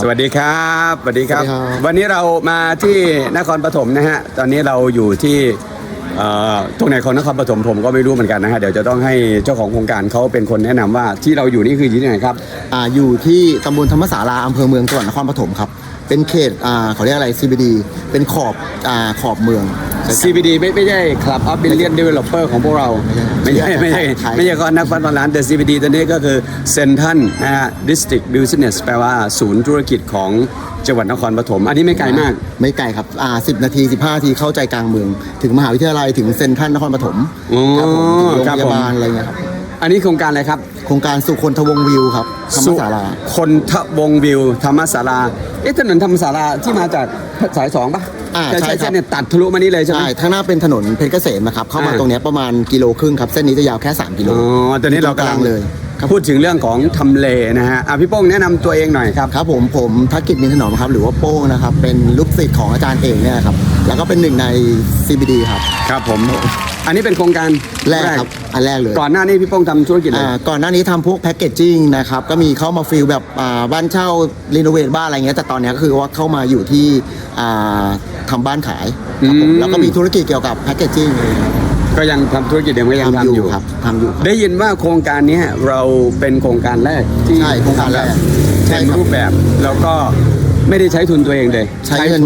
สวัสดีครับสวัสดีครับ สวัสดีครับ วันนี้เรามาที่นครปฐมนะฮะตอนนี้เราอยู่ที่เอ่อตรงไหนของนครปฐมผมก็ไม่รู้เหมือนกันนะฮะเดี๋ยวจะต้องให้เจ้าของโครงการเขาเป็นคนแนะนำว่าที่เราอยู่นี่คือที่ไหนครับ อ่าอยู่ที่ตำบลธรรมศาลาอำเภอเมืองจังหวัดนครปฐมครับ เป็นเขตอ่าเขาเรียกอะไร CBD เป็นขอบอ่าขอบเมือง CBD ไม่ไม่ใช่ Club of Billion Developer ของพวกเรา ไม่ใช่ไม่ใช่ขาย ไม่ใช่ก็นักพัฒนาร้านแต่ CBD ตัวนี้ก็คือ Central นะฮะ District Business แปลว่าศูนย์ธุรกิจของจังหวัดนครปฐมอันนี้ไม่ไกลมาก ไม่ไกลครับอ่าสินาที 15นาทีเข้าใจกลางเมือง ถึงมหาวิทยาลัยถึงเซ็นทรัลนครปฐมอ๋อครับผมถึงโรงพครับผม ยาบาลอะไรเงี้ยครับ อันนี้โครงการอะไรครับ โครงการสุคนทวงศ์วิวครับธรรมศาลา คนทวงวิวธรรมศาลาเอ๊ะถนนธรรมศาลาที่มาจากสายสองปะอ่าจะใช่ครับ เส้นเนี่ยตัดทะลุมานี่เลยใช่ไหม ใช่ข้างหน้าเป็นถนนเพชรเกษมนะครับเข้ามาอ่า ตรงเนี้ยประมาณกิโลครึ่งครับเส้นนี้จะยาวแค่3กิโล อ๋อตอนนี้เรากำลังเลยครับ พูดถึงเรื่องของทำเลนะฮะอะพี่โป้งแนะนำตัวเองหน่อยครับ ครับผมผมทักกิจนินถนอมครับหรือว่าโป้งนะครับเป็นลูกศิษย์ของอาจารย์เอกเนี่ยครับแล้วก็เป็นหนึ่งใน CBD ครับ ครับผม อันนี้เป็นโครงการแรกครับอันแรกเลยก่อนหน้านี้พี่โป้งทำธุรกิจอะไร อ่าก่อนหน้านี้ทำพวกแพ็กเกจจิ้งนะครับ ก็มีเข้ามาฟิลแบบอ่าบ้านเช่ารีโนเวทบ้านอะไรเงี้ยแต่ตอนเนี้ยก็คือว่าเข้ามาอยู่ที่อ่าทำบ้านขายครับผมอืม แล้วก็มีธุรกิจเกี่ยวกับแพ็กเกจจิ้งเลยครับก็ยังทำธุรกิจเดิมก็ยังทำทำออยู่ยู่ ครับทำอยู่ครับ ได้ยินว่าโครงการเนี้ยเราเป็นโครงการแรกที่ใช่โครงการแรกใช่ใช่ครับ รูปแบบแล้วก็ ไม่ได้ใช้ทุนตัวเองเลยใช้เงิน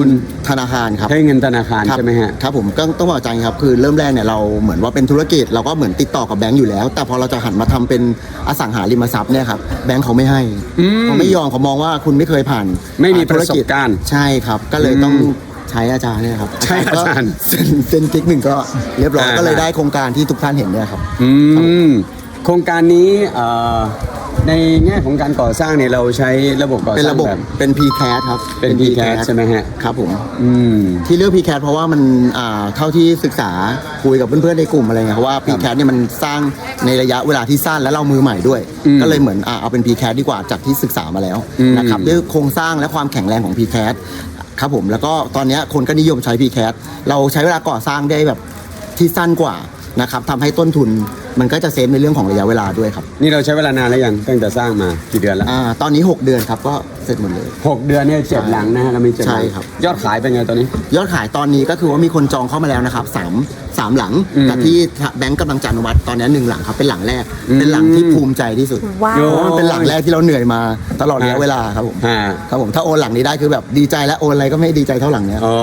ธนาคารครับใช้เงินธนาคารครับใช่ไหมฮะครับผมก็ต้องบอกอาจารย์ครับคือเริ่มแรกเนี่ยเราเหมือนว่าเป็นธุรกิจเราก็เหมือนติดต่อกับแบงก์อยู่แล้ว แต่พอเราจะหันมาทำเป็นอสังหาริมทรัพย์เนี่ยครับแบงก์เขาไม่ให้อืมเขาไม่ยอมเขามองว่าคุณไม่เคยผ่าน ไม่มีอ่ธุประสบการณ์ใช่ครับ ก็เลยต้องอืมใช้อาจารย์เนี่ยครับใช้อาจารย์ก็เซ็นเซ็นทิกหนึ่งก็เรียบร้อยอ่าก็เลยได้โครงการที่ทุกท่านเห็นเนี่ยครับอืมโครงการนี้เอ่อ ในแง่ของการก่อสร้างเนี่ยเราใช้ระบบก่อสเป็นร้างระบบแบบ เป็น p c a t ครับ เป็น PCAT ใช่ไหมฮะ ครับผม อืม ที่เลือก p c a t เพราะว่ามันอ่าเท่าที่ศึกษาคุยกับเพื่อนๆในกลุ่มอะไรเงี้ยเพราะว่า p c a t เนี่ยมันสร้างในระยะเวลาที่สั้นและเรามือใหม่ด้วย อืมก็เลยเหมือนอ่าเอาเป็น p c a t ดีกว่าจากที่ศึกษามาแล้วอืม นะครับด้วยโครงสร้างและความแข็งแรงของ p c a t ครับผมแล้วก็ตอนเนี้ยคนก็นิยมใช้ p c a t เราใช้เวลาก่อสร้างได้แบบที่สั้นกว่านะครับทำให้ต้นทุน มันก็จะเซฟในเรื่องของระยะเวลาด้วยครับนี่เราใช้เวลานานแล้วยังตั้งแต่สร้างมากี่เดือนแล้วอ่าตอนนี้ 6 เดือนครับก็เสร็จหมดเลย หกเดือนเนี่ยเจ็ดหลังนะฮะเรามีเจ็ดหลังใช่ครับ ยอดขายเป็นไงตอนนี้ ยอดขายตอนนี้ก็คือว่ามีคนจองเข้ามาแล้วนะครับสาม สามหลังอืมแต่ที่แบงก์กำลังจะอนุมัติตอนนี้หนึ่งหลังครับเป็นหลังแรกอืมเป็นหลังที่ภูมิใจที่สุดว้าว เพราะว่ามันเป็นหลังแรกที่เราเหนื่อยมาตลอดระยะฮะเวลาครับผมฮะครับผมถ้าโอนหลังนี้ได้คือแบบดีใจและโอนอะไรก็ไม่ดีใจเท่าหลังเนี้ย อ๋อ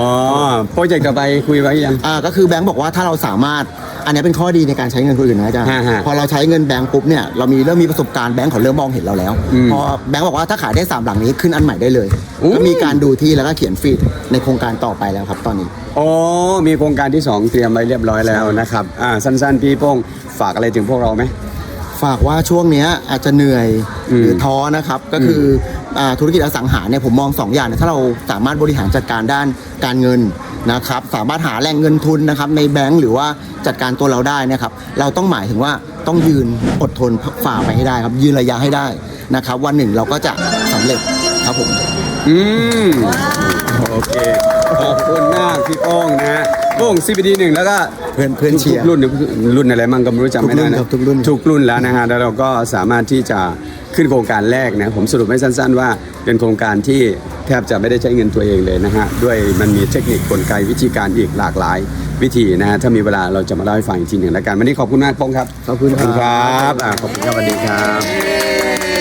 โปรเจกต์ต่อไปคุยไว้ยัง อ่าก็คือแบงก์บอกว่าถ้าเราสามารถอันนี้เป็นข้อดีในการใช้เงินคนอื่นนะอาจารย์ฮะฮะพอเราใช้เงินแบงก์ปุ๊บเนี่ยเรามีเริ่มมีประสบการณ์แบงก์เขาเริ่มมองเห็นเราแล้วอืมพอแบงก์บอกว่าถ้าขายได้สามหลังนี้ขึ้นอันใหม่ได้เลยอู้ ก็มีการดูที่แล้วก็เขียนฟีดในโครงการต่อไปแล้วครับตอนนี้โอ้มีโครงการที่ 2 เตรียมไว้เรียบร้อยแล้วนะครับอ่าสั้นๆ พี่โป้งฝากอะไรถึงพวกเราไหม ฝากว่าช่วงเนี้ยอาจจะเหนื่อยอืมหรือท้อนะครับ ก็คือออ่าธุรกิจอสังหาเนี่ยผมมอง2อย่างนะถ้าเราสามารถบริหารจัดการด้านการเงินนะครับ สามารถหาแหล่งเงินทุนนะครับในแบงก์หรือว่าจัดการตัวเราได้นะครับ เราต้องหมายถึงว่าต้องยืนอดทนฝ่าไปให้ได้ครับ ยืนระยะให้ได้นะครับ วันหนึ่งเราก็จะสำเร็จครับผม อืมโอเค ขอบคุณมากพี่โป้งนะฮะโป้ง CBD หนึ่งแล้วก็ เพื่อนเพื่อนเชียร์ทุกรุ่นรุ่นอะไรมั่งก็ไม่รู้จำไม่ได้นะทุกรุ่นครับทุกรุ่นทุกรุ่นแล้วนะฮะแล้วเราก็สามารถที่จะขึ้นโครงการแรกนะผมสรุปให้สั้น ๆ ว่าเป็นโครงการที่แทบจะไม่ได้ใช้เงินตัวเองเลยนะฮะด้วยมันมีเทคนิคกลไกวิธีการอีกหลากหลายวิธีนะฮะถ้ามีเวลาเราจะมาเล่าให้ฟังอีกทีหนึ่งแล้วกันวันนี้ขอบคุณมากโป้งครับขอบคุณครับครับอ่าขอบคุณครับสวัสดีครับ